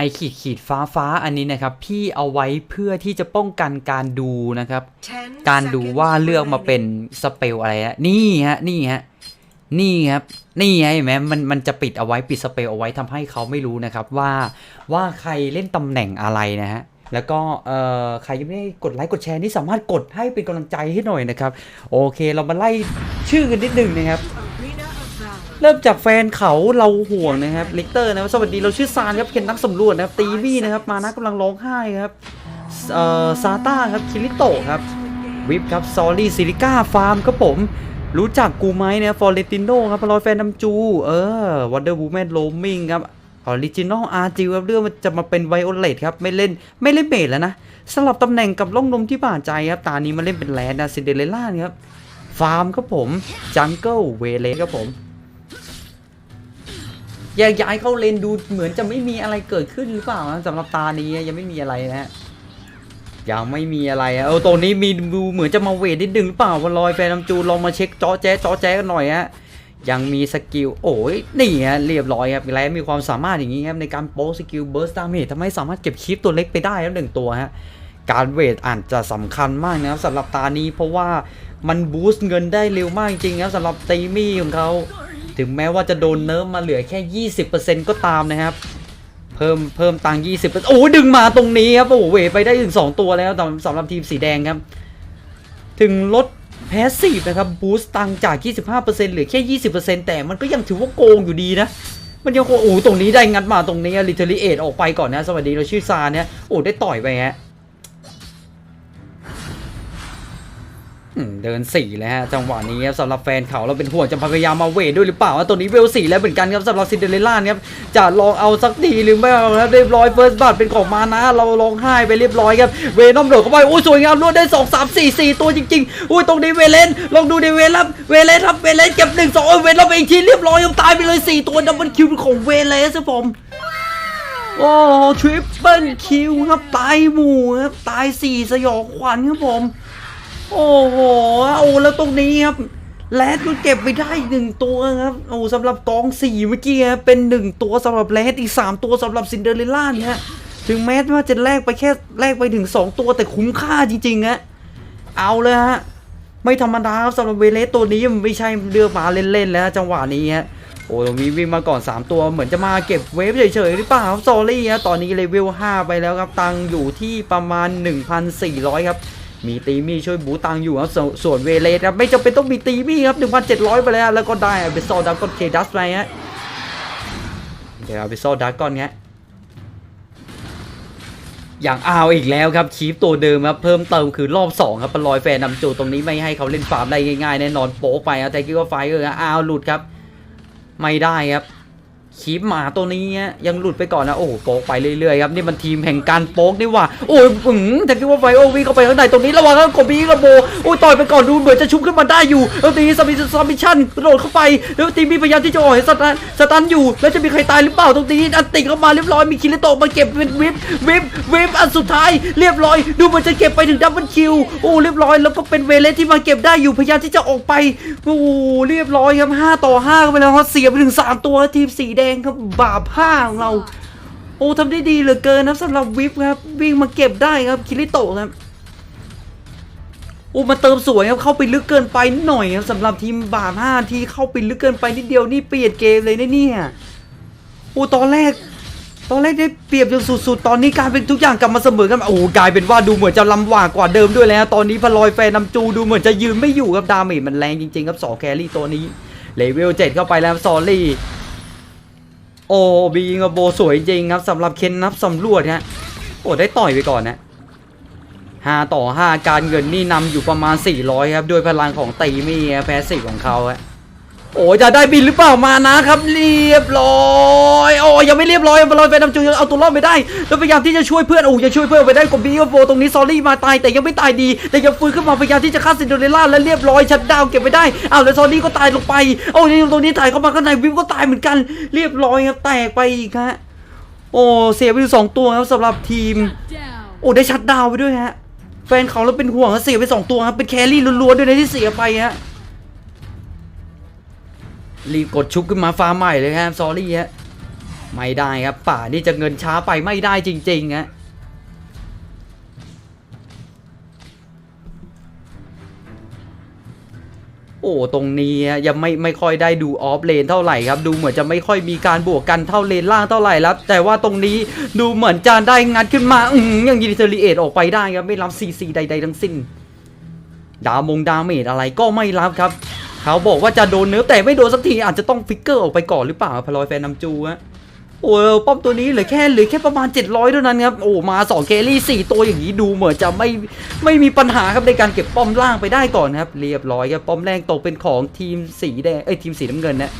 อขีดขีดฟ้าฟ้าอันนี้นะครับ พี่เอาไว้เพื่อที่จะป้องกันการดูนะครับ การดูว่าเลือกมาเป็นสเปลอะไรฮะนี่ฮะนี่ฮะนี่ครับนี่ไงเห็นไหมมันมันจะปิดเอาไว้ปิดสเปลเอาไว้ทำให้เขาไม่รู้นะครับว่าว่าใครเล่นตำแหน่งอะไรนะฮะแล้วก็เอ่อใครยังไม่ได้กดไลค์กดแชร์นี่สามารถกดให้เป็นกำลังใจให้หน่อยนะครับ โอเคเรามาไล่ชื่อกันนิดหนึ่งนะครับ เริ่มจากแฟนเขาเราห่วงนะครับลิกเตอร์นะครับสวัสดีเราชื่อซานครับเคนนักสำรวจนะครับตีวี่นะครับมานะกำลังร้องไห้ครับเอ่อซาต้าครับคิริโตะครับวิปครับซอรี่ซิลิก้าฟาร์มครับผมรู้จักกูไหมเนี่ยฟอร์เรติโนครับพลอยแฟนน้ำจู เออวันเดอร์วูแมนโรมิงครับออริจินอลอาร์จิวครับเรื่องมันจะมาเป็นไวโอเลตครับ ไม่เล่นไม่เล่นเบสแล้วนะสลับตำแหน่งกับล่องนมที่บาดใจครับ ตานี้มาเล่นเป็นแลนด์นะซินเดเรลล่าครับ ฟาร์มครับผม จังเกิลเวเลครับผม แยกย้ายเข้าเลนดูเหมือนจะไม่มีอะไรเกิดขึ้นหรือเปล่านะสำหรับตานี้ยังไม่มีอะไรนะฮะยังไม่มีอะไรเออตัวนี้มีดูเหมือนจะมาเวทนิดนึงหรือเปล่าวันลอยแฟนน้ำจูลองมาเช็คจ้อแจ๊จ้อแจ๊กันหน่อยฮะยังมีสกิลโอ้ยนี่ฮะเรียบร้อยครับแล้วมีความสามารถอย่างนี้ครับในการโป๊สกิลเบิร์สดาเมจทำให้สามารถเก็บคลิปตัวเล็กไปได้แล้วหนึ่งตัวฮะการเวทอาจจะสำคัญมากนะครับสำหรับตานี้เพราะว่ามันบูสต์เงินได้เร็วมากจริงครับสำหรับตีมี่ของเขา ถึงแม้ว่าจะโดนเนิร์ฟมาเหลือแค่ 20%ก็ตามนะครับ เพิ่มเพิ่มตังค์20%โอ้ดึงมาตรงนี้ครับ โอ้เวไปได้ถึง 2 ตัวแล้วสำสำหรับทีมสีแดงครับ ถึงลดแพสซีฟนะครับบูสต์ตังจาก 25%เหลือแค่ 20%แต่มันก็ยังถือว่าโกงอยู่ดีนะ มันยังโอ้ตรงนี้ได้งัดมาตรงนี้ลิเทอรีเอทออกไปก่อนนะ สวัสดีเราชื่อซาเนี่ยโอ้ได้ต่อยไปฮะ เดินสี่แล้วฮะจังหวะนี้ครับสำหรับแฟนเขาเราเป็นห่วงจะพยายามมาเวทด้วยหรือเปล่าว่าตัวนี้เวลสี่แล้วเหมือนกันครับสำหรับซินเดอเรลล่าเนี่ยจะลองเอาสักทีหรือไม่เอาครับเรียบร้อยเฟิร์สบัตเป็นของมานะ เราลองไห้ไปเรียบร้อยครับเวนอมโดดเข้าไปโอ้ยสวยงามรวดได้สองสามสี่สี่ตัวจริงๆอุ้ยตรงนี้เวเลนลองดูในเวลับเวเลนครับเวเลนเก็บหนึ่งสองเอเวลับอีกทีเรียบร้อยครับตายไปเลยสี่ตัวดับเบิลคิวของเวเลสครับผมโอ้ทริปเปิลคิวครับตายหมู่ครับตายสี่สยองขวัญครับผม โอ้โหโอ้แล้วตรงนี้ครับ แรดก็เก็บไปได้หนึ่งตัวครับโอ้สำหรับกองสี่เมื่อกี้ครับเป็นหนึ่งตัวสำหรับแรดอีกสามตัวสำหรับซินเดอเรลล่าเนี่ยถึงแม้ว่าจะแลกไปแค่แลกไปถึงสองตัวแต่คุ้มค่าจริงๆฮะเอาเลยฮะไม่ธรรมดาครับสำหรับเวเลสตัวนี้มันไม่ใช่เรือมาเล่นๆแล้วจังหวะนี้ฮะโอ้ตรงนี้วิ่งมาก่อน 3 ตัวเหมือนจะมาเก็บเวฟเฉยๆหรือเปล่าครับซอรี่ฮะตอนนี้เลเวล5ไปแล้วครับ ตังอยู่ที่ประมาณ 1,400 ครับ มีตีมี่ช่วยบูตังอยู่ครับส,ส่วนเวเลสครับไม่จำเป็นต้องมีตีมี่ครับ 1,700 ไปแล้วแล้วก็ได้ไปซอดักกอนเคดัสไปฮะเดี๋ยวอาไปซอดักกอนเนี้ยอย่างเอาอีกแล้วครับคีฟตัวเดิมครับเพิ่มเติมคือรอบ 2 ครับปลอยแฟนนำจูตรงนี้ไม่ให้เขาเล่นฟาร์มได้ง่ายๆแน่นอนโป๊ไปครับแต่กี้ก็ไฟเอออ้าวหลุดครับ ไม่ได้ครับ คีบหมาตัวนี้ยังหลุดไปก่อนนะโอ้โหโป๊กไปเรื่อยๆครับนี่มันทีมแห่งการโป๊กนี่หว่าโอ้ยอืมแต่คิดว่าไฟโอวิ่เข้าไปข้างในตรงนี้ระวังครับกบบีระโบโอ้ยต่อยไปก่อนดูเหมือนจะชุบขึ้นมาได้อยู่แล้วตีสมิสมิชันกระโดดเข้าไปแล้วตีมีพยายามที่จะออกให้สตันสตันอยู่ แล้วจะมีใครตายหรือเปล่าตรงนี้อันติเข้ามาเรียบร้อยมีคิริโตะมาเก็บเป็นวิปวิปวิปอันสุดท้ายเรียบร้อย ดูเหมันจะเก็บไปถึงดับเบิลคิวโอ้เรียบร้อยแล้วก็เป็นเวเลสที่มาเก็บได้อยู่พยายามที่จะออกไปโอ้เรียบร้อยครับห้าต่อห้าไปแล้วเสียไปถึงสามตัวทีมสีแดงครับบาปห้าของเรา โอ้ทำได้ดีเหลือเกินนะสำหรับวิปครับ วิ่งมาเก็บได้ครับคิริโตะครับโอ้มาเติมสวยครับเข้าไปลึกเกินไปนิดหน่อยครับสำหรับทีมบาปห้าที่เข้าไปลึกเกินไปนิดเดียวนี่เปลี่ยนเกมเลยนะเนี่ยโอ้ตอนแรกตอนแรกได้เปรียบจนสุดๆ ตอนนี้กลายเป็นทุกอย่างกลับมาเสมอกัน โอ้โหกลายเป็นว่าดูเหมือนจะลำบากกว่าเดิมด้วยแล้ว ตอนนี้พลอยแฟนนำจูดูเหมือนจะยืนไม่อยู่ครับดาเมจมันแรงจริงๆครับสองแครี่ตัวนี้ เลเวลเจ็ดเข้าไปแล้วซอรี่ โอ้บีงกับโบสวยจริงครับสำหรับเคนนับสำรวจฮะโอ้ได้ต่อยไปก่อนนะห้าต่อห้าการเงินนี่นำอยู่ประมาณ 400 ครับ ด้วยพลังของตีมี่แพ้สิของเขาฮะ โอ้ยจะได้บินหรือเปล่ามานะครับ เรียบร้อยโอ้ยยังไม่เรียบร้อยบอลลอยไปนำจูยังเอาตัวรอดไม่ได้แล้วพยายามที่จะช่วยเพื่อนโอ้ยจะช่วยเพื่อนไปได้กบบีโอโฟตรงนี้ซอรี่มาตายแต่ยังไม่ตายดี แต่ยังฟื้นขึ้นมาพยายามที่จะฆ่าซินโดเรลล่าและเรียบร้อยชัดดาวเก็บไปได้อ้าวแล้วซอรี่ก็ตายลงไปโอ้ยตรงนี้ถ่ายเข้ามาข้างในวิวก็ตายเหมือนกัน เรียบร้อยครับแตกไปอีกฮะโอ้เสียไปสองตัวครับสำหรับทีม โอ้ได้ชัดดาวไปด้วยฮะแฟนเขาแล้วเป็นห่วงเสียไปสองตัวครับเป็นแครี่ล้วนๆด้วยนะที่เสียไปฮะ รีบกดชุบขึ้นมาฟาร์มใหม่เลยครับซอรี่ฮะไม่ได้ครับ ป่านี่จะเงินช้าไปไม่ได้จริงๆฮะโอ้ตรงนี้ยังไม่ไม่ค่อยได้ดูออฟเลนเท่าไหร่ครับ ดูเหมือนจะไม่ค่อยมีการบวกกันเท่าเลนล่างเท่าไหร่แล้ว แต่ว่าตรงนี้ดูเหมือนจะได้งัดขึ้นมาอืมยังยิงเทอรีเอทออกไปได้ครับ ไม่รับซีซีใด ๆ ทั้งสิ้น ดามงดาเมจอะไรก็ไม่รับครับ เขาบอกว่าจะโดนเนื้อแต่ไม่โดนสักทีอาจจะต้องฟิกเกอร์ออกไปก่อนหรือเปล่าพลอยแฟนนำจูฮะโอ้ป้อมตัวนี้เหลือแค่เหลือแค่ประมาณ 700เท่านั้นครับโอ้มา2เคลลี่ 4 ตัวอย่างนี้ดูเหมือนจะไม่ไม่มีปัญหาครับในการเก็บป้อมล่างไปได้ก่อนครับ เรียบร้อยครับป้อมแรกตกเป็นของทีมสีแดงเอ้ยทีมสีน้ำเงินนะ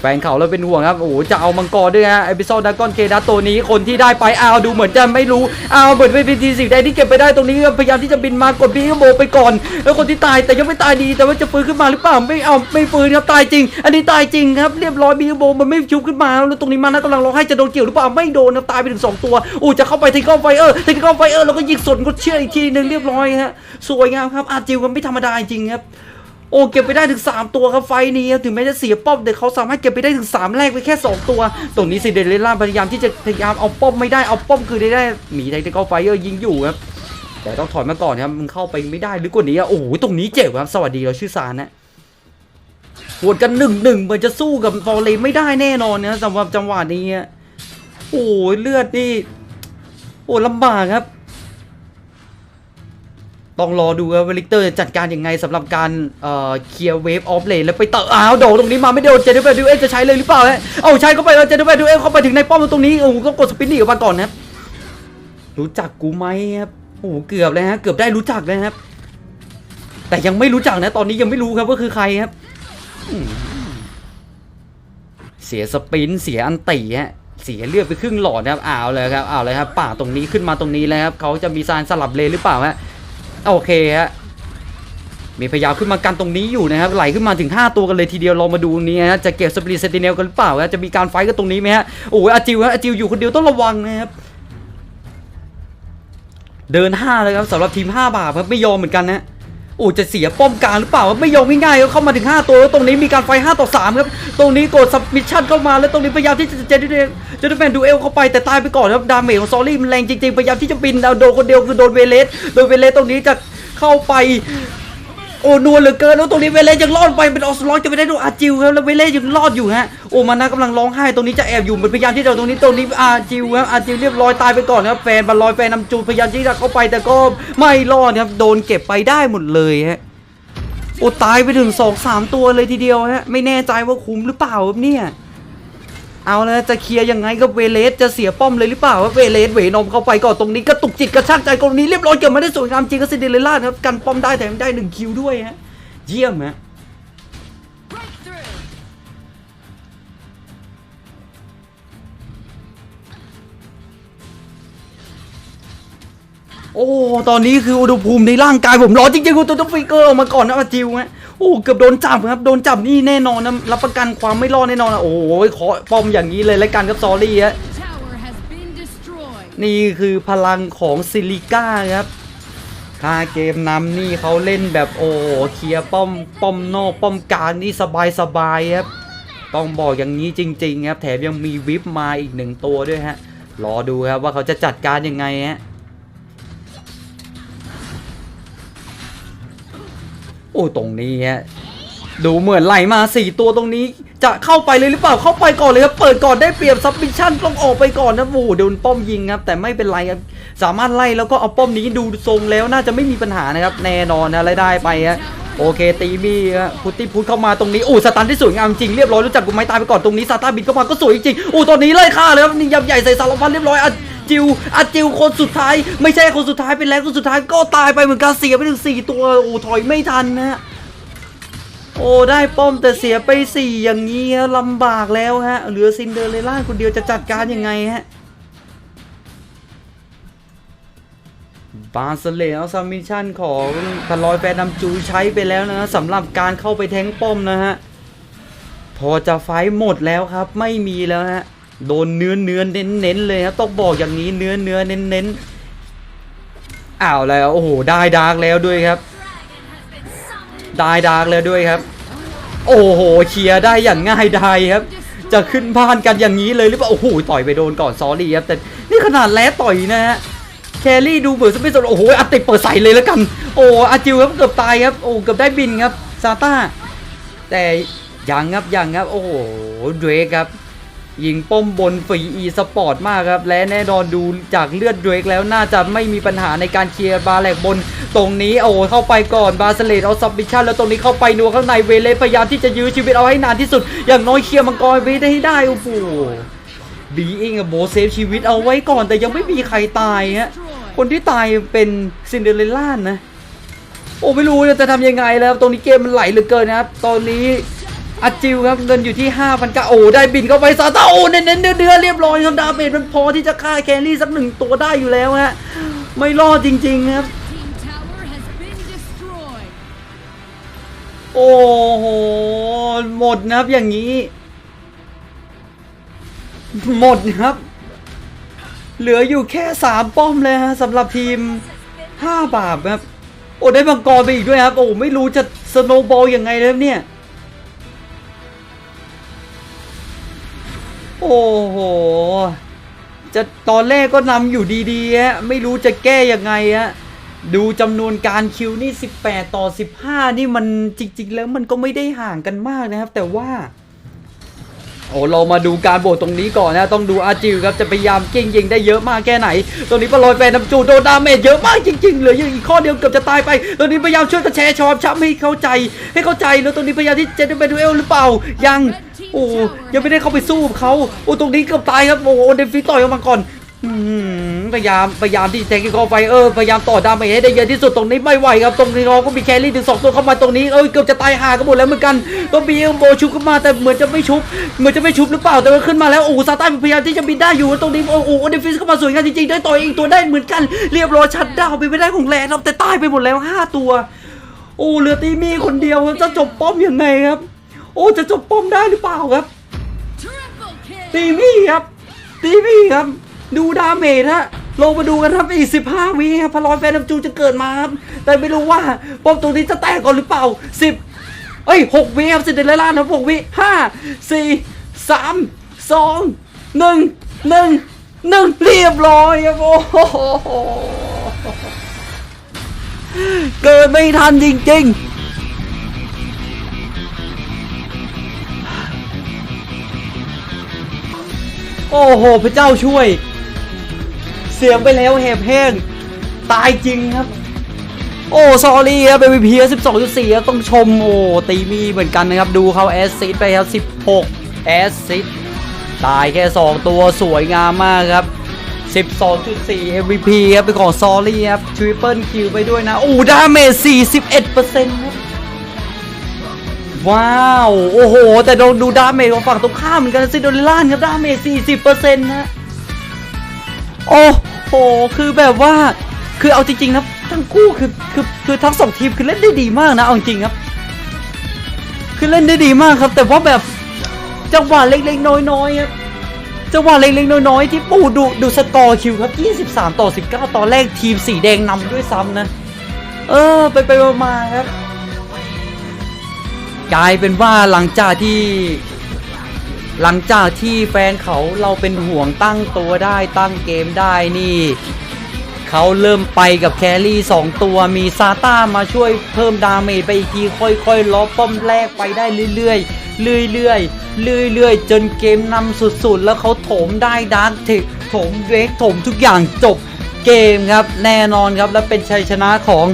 แฟนเขาเราเป็นห่วงครับ โอ้โห จะเอามังกรด้วยฮะไอพิโซดดากอนเคดัสตัวนี้คนที่ได้ไปอ้าวดูเหมือนจะไม่รู้อ้าวเหมือนไม่เป็นทีมสีแดงที่เก็บไปได้ตรงนี้พยายามที่จะบินมากดบีก็โบไปก่อน แล้วคนที่ตายแต่ยังไม่ตายดีแต่ว่าจะฟื้นขึ้นมาหรือเปล่าไม่เอาไม่ฟื้นครับตายจริง อันนี้ตายจริงครับเรียบร้อยบีโบมันไม่ชุบขึ้นมาแล้วตรงนี้มานะกำลังร้องไห้จะโดนเกี่ยวหรือเปล่าไม่โดนครับตายไปถึงสองตัวโอ้จะเข้าไปทิกเกอร์ไฟเออร์ทิกเกอร์ไฟเออร์แล้วก็ยิงสดก็เชื่ออีกทีหนึงเรียบร้อยฮะสวยงามครับอาจิวมันไม่ธรรมดาจริงครับ โอ้เก็บไปได้ถึง 3 ตัวครับไฟนี้ถึงแม้จะเสียป้อมแต่เขาสามารถเก็บไปได้ถึง 3 แรกไปแค่ 2 ตัว ตรงนี้ซิเดอเรลล่าพยายามที่จะพยายามเอาป้อมไม่ได้เอาป้อมคือได้ได้หมีไทเทคไฟเออร์ยิงอยู่ครับแต่ต้องถอยมาก่อนครับมึงเข้าไปไม่ได้หรือกว่านี้อะโอ้โหตรงนี้เจ็บครับสวัสดีเราชื่อซานนะหวดกันหนึ่งหนึ่งมันจะสู้กับฟอเรไม่ได้แน่นอนนะสำหรับจังหวะนี้โอ้ยเลือดนี่โอ้ลำบากครับ ต้องรอดูว่าเวลิกเตอร์จะจัดการยังไงสำหรับการเอ่อเคลียร์เวฟออฟเลนแล้วไปเตะอ้าวโดดตรงนี้มาไม่โดนเจนฟเฟอร์ดูเอจะใช้เลยหรือเปล่าฮะเอาใช้เข้าไปแล้วเจนฟเฟอร์ดูเอเข้าไปถึงในป้อมตรงนี้โอ้โหต้องกดสปินนี่ออกมาก่อนนะครับรู้จักกูไหมครับโอ้โหเกือบเลยฮะเกือบได้รู้จักเลยครับ แต่ยังไม่รู้จักนะตอนนี้ยังไม่รู้ครับว่าคือใครครับเสียสปินเสียอันตีฮะเสียเลือดไปครึ่งหลอดนะครับอ้าวเลยครับอ้าวเลยครับป่าตรงนี้ขึ้นมาตรงนี้แล้วครับเขาจะมีซานสลับเลนหรือเปล่าฮะ โอเคฮะมีพยายามขึ้นมากันตรงนี้อยู่นะครับไหลขึ้นมาถึง 5 ตัวกันเลยทีเดียวลองมาดูนี้ฮะจะเก็บสปริตเซนติเนลกันหรือเปล่าฮะจะมีการไฟท์กันตรงนี้ไหมฮะโอ้ยอาจิวฮะอาจิวอยู่คนเดียวต้องระวังนะครับเดิน5เลยครับสำหรับทีม 5 บาทครับไม่ยอมเหมือนกันนะ โอ้จะเสียป้อมกลางหรือเปล่าไม่ยอมง่ายๆเข้ามาถึง 5 ตัวแล้วตรงนี้มีการไฟ 5 ต่อ 3 ครับ ตรงนี้กดสับมิชชั่นเข้ามาแล้วตรงนี้พยายามที่จะเจนเดนเจนเดนดูเอลเข้าไปแต่ตายไปก่อนครับดาเมจของซอรี่มันแรงจริงๆพยายามที่จะบินเอาโดนคนเดียวคือโดนเวเลสโดนเวเลสตรงนี้จะเข้าไป โอ้นัวเหลือเกินแล้วตรงนี้เวเล่ยังรอดไปเป็นออสลอจะไปได้ดูอาจิวครับแล้วเวเล่ยังรอดอยู่ฮะโอ้มานะกำลังร้องไห้ตรงนี้จะแอบอยู่มันพยายามที่จะตรงนี้ตรงนี้อาจิวครับอาจิวเรียบร้อยตายไปก่อนครับแฟนบอลลอยแฟนนำจูพยายามที่จะเข้าไปแต่ก็ไม่รอดครับโดนเก็บไปได้หมดเลยฮะโอ้ตายไปถึงสองสามตัวเลยทีเดียวฮะไม่แน่ใจว่าคุ้มหรือเปล่าครับเนี่ย เอาแล้วจะเคลียร์ยังไงกับเวเลสจะเสียป้อมเลยหรือเปล่าว่าเวเลสเวนมเข้าไปก่อนตรงนี้กระตุกจิตกระชากใจตรงนี้เรียบร้อยเก็บมาได้สวยงามจริงก็ซินเดอเรลล่าครับกันป้อมได้แต่ยังได้หนึ่งคิวด้วยฮะเยี่ยมฮะโอ้ ตอนนี้คืออุณหภูมิในร่างกายผมร้อนจริงๆคุณตัวต้องฟิกเกอร์ออกมาก่อนนะอาจิวฮะ โอ้เกือบโดนจับครับโดนจับนี่แน่นอนนะรับประกันความไม่รอดแน่นอนนะโอ้ยขอป้อมอย่างนี้เลยแล้วกันครับซอรี่ฮะนี่คือพลังของซิลิก้าครับถ้าเกมนำนี่เขาเล่นแบบโอ้เคลียป้อมป้อมนอกป้อมกลางนี่สบายสบายครับต้องบอกอย่างนี้จริง ๆ ครับ แถมยังมีวิปมาอีกหนึ่งตัวด้วยฮะรอดูครับว่าเขาจะจัดการยังไงฮะ โอ้ตรงนี้ฮะดูเหมือนไหลมาสี่ตัวตรงนี้จะเข้าไปเลยหรือเปล่าเข้าไปก่อนเลยครับเปิดก่อนได้เปรียบซับมิชชั่นต้องออกไปก่อนนะโอ้โดนป้อมยิงครับแต่ไม่เป็นไรครับสามารถไล่แล้วก็เอาป้อมนี้ดูทรงแล้วน่าจะไม่มีปัญหานะครับแน่นอนนะรายได้ไปฮะโอเคตีบี้ฮะพุตตี้พุทเข้ามาตรงนี้โอ้สตันที่สวยงามจริงเรียบร้อยรู้จักกูไหมตายไปก่อนตรงนี้ซาตาบินเข้ามาก็สวยจริงโอ้ตอนนี้ไล่ฆ่าเลยครับนี่ยับใหญ่ใส่สารพันเรียบร้อยอะ จิวอาจิวคนสุดท้าย ไม่ใช่คนสุดท้ายเป็นแล้วคนสุดท้ายก็ตายไปเหมือนกันเสียไปถึงสี่ตัวโอ้ถอยไม่ทันนะฮะโอ้ได้ป้อมแต่เสียไปสี่อย่างนี้ลำบากแล้วฮะเหลือซินเดอเรลล่าคนเดียวจะจัดการยังไงฮะบาสเลเอาซัมมิชั่นของพันลอยแฟนนำจูใช้ไปแล้วนะสำหรับการเข้าไปแทงป้อมนะฮะพอจะไฟหมดแล้วครับไม่มีแล้วฮะ โดนเนื้อเนื้อเน้นเน้นเลยครับต้องบอกอย่างนี้เนื้อเนื้อเน้นเน้นอ้าวแล้วโอ้โหได้ดาร์กแล้วด้วยครับ ได้ดาร์กแล้วด้วยครับ โอ้โหเคลียร์ได้อย่างง่ายดายครับ จะขึ้นบ้านกันอย่างนี้เลยหรือเปล่าโอ้โหต่อยไปโดนก่อนซอรี่ครับแต่นี่ขนาดแล้ต่อยนะฮะแครี่ดูเหมือนจะไม่สนโอ้โหอัดติดเปิดใส่เลยแล้วกัน โอ้อาจิวครับเกือบตายครับโอ้เกือบได้บินครับซาต้าแต่ยังครับยังครับโอ้โหเดรกครับ ยิงป้มบนฝีอีสปอร์ตมากครับ และแน่นอนดูจากเลือดเดรกแล้วน่าจะไม่มีปัญหาในการเคลียร์บาแหลกบน ตรงนี้โอ้เข้าไปก่อนบาสเลตเอาซับมิชชั่นแล้วตรงนี้เข้าไปนัวข้างในเวเลพยายามที่จะยื้อชีวิตเอาให้นานที่สุด อย่างน้อยเคลียร์มังกรไปได้ให้ได้โอ้โหบีเองกับโบเซฟชีวิตเอาไว้ก่อน แต่ยังไม่มีใครตายฮะคนที่ตายเป็นซินเดอเรลล่านะโอ้ไม่รู้จะทำยังไงแล้ว ตรงนี้เกมมันไหลเหลือเกินนะครับตอนนี้ อาจิวครับเงินอยู่ที่5 0 0 0กโอ้ได้บินเข้าไปซาตาโอ้เน้นๆเนื้อเรียบร้อยครับดาเมจมันพอที่จะฆ่าแครี่สักหนึ่งตัวได้อยู่แล้วฮะไม่รอดจริง ๆครับ โอ้โหหมดนะครับอย่างนี้ หมดครับ เหลืออยู่แค่สามป้อมเลยฮะสำหรับทีมห้าบาปครับ โอ้ได้บังกรไปอีกด้วยครับ โอ้ไม่รู้จะสโนว์บอลยังไงเลยครับเนี่ย โอ้โห จะตอนแรกก็นำอยู่ดีๆฮะไม่รู้จะแก้ยังไงฮะดูจำนวนการคิวนี่ 18 ต่อ 15 นี่มันจริง ๆ แล้วมันก็ไม่ได้ห่างกันมากนะครับ แต่ว่า โอ้เรามาดูการโบดตรงนี้ก่อนนะต้องดูอาจิวครับ จะพยายามเก่งยิงได้เยอะมากแค่ไหน ตรงนี้ปลอยแฟนน้ำจูโดนดาเมจเยอะมากจริงๆเหลืออยู่อีกข้อเดียวเกือบจะตายไป ตรงนี้พยายามช่วยกระแชร์ชอมช้ำให้เข้าใจ ให้เข้าใจแล้วตรงนี้พยายามที่จะได้เป็นดูเอลหรือเปล่ายัง โอ้ยังไม่ได้เข้าไปสู้กับเขาโอ้ตรงนี้เกือบตายครับโอ้โหเดนฟิต่อยออกมาก่อนพยายามพยายามที่แทงกิคอไฟเออร์พยายามต่อดาเมจให้ได้เยอะที่สุดตรงนี้ไม่ไหวครับตรงนี้เราก็มีแครี่ถึงสองตัวเข้ามาตรงนี้เออเกือบจะตายหากันหมดแล้วเหมือนกันก็มีเอลโบชุบขึ้นมาแต่เหมือนจะไม่ชุบเหมือนจะไม่ชุบหรือเปล่าแต่ว่าขึ้นมาแล้วโอ้ซาต้าพยายามที่จะบินได้อยู่ตรงนี้โอ้โหเดฟิสเข้ามาสวยงามจริงๆได้ต่อยอีกตัวได้เหมือนกันเรียบร้อยชัดดาวไปไม่ได้ของแลนด์แต่ตายไปหมดแล้วห้าตัว โอ้เหลือตีมีคนเดียวจะจบป้อมยังไงครับ โอ้จะจบป้อมได้หรือเปล่าครับ ตีมี่ครับ ตีมี่ครับ ดูดาเมจฮะลงมาดูกันครับอีก15วิครับพลอยแฟนน้ำจูจะเกิดมาครับ แต่ไม่รู้ว่าป้อมตรงนี้จะแตกก่อนหรือเปล่า10เอ้ย6วิครับสิเดลล่านะ6วิ5 4 3 2 1 1 1เรียบร้อยครับโอ้โหเกิดไม่ทันจริงๆ อ้โห พระเจ้าช่วย เสียงไปแล้วแหบแห้ง ตายจริงครับ โอ้ซอรี่ครับเป็น VP 12.4ครับต้องชม โอ้ ตีมีเหมือนกันนะครับ ดูเขาแอสซิดไปครับ16แอสซิดตายแค่2ตัวสวยงามมากครับ12.4 MVP ครับเป็นของซอรี่ครับทริปเปิลคิวไปด้วยนะ โอ้ดาเมจ41%ครับ ว้าว โอ้โห แต่ลองดูดาเมจของฝั่งตรงข้ามเหมือนกันซิโดเรล่านครับดาเมจ40%นะโอ้โห คือแบบว่า คือเอาจริงๆนะทั้งคู่คือคือคือทั้งสองทีมคือเล่นได้ดีมากนะเอาจริงครับ คือเล่นได้ดีมากครับ แต่ว่าแบบจังหวะเล็กๆน้อยๆครับจังหวะเล็กๆน้อยๆที่ปูดูดูสกอร์คิวครับ 23 ต่อ 19 ตอนแรกทีมสีแดงนำด้วยซ้ำนะ เออ ไปไปๆมาๆครับ กลายเป็นว่าหลังจากที่ หลังจากที่แฟนเขาเราเป็นห่วงตั้งตัวได้ตั้งเกมได้นี่เขาเริ่มไปกับแครี่2ตัวมีซาต้ามาช่วยเพิ่มดาเมจไปอีกทีค่อยๆล้อป้อมแรกไปได้เรื่อยๆเรื่อยๆเรื่อยๆจนเกมนำสุดๆ แล้วเขาโถมได้ดาร์กเทคโถมเวกโถมทุกอย่างจบเกมครับ แน่นอนครับและเป็นชัยชนะของ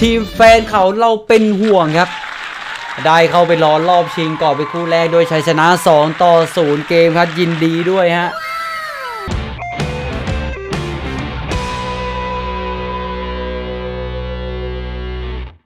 ทีมแฟนเขาเราเป็นห่วงครับ ได้เข้าไปรอรอบชิงก่อนไปคู่แรกโดยชัยชนะ 2 ต่อ 0 เกมครับยินดีด้วยฮะ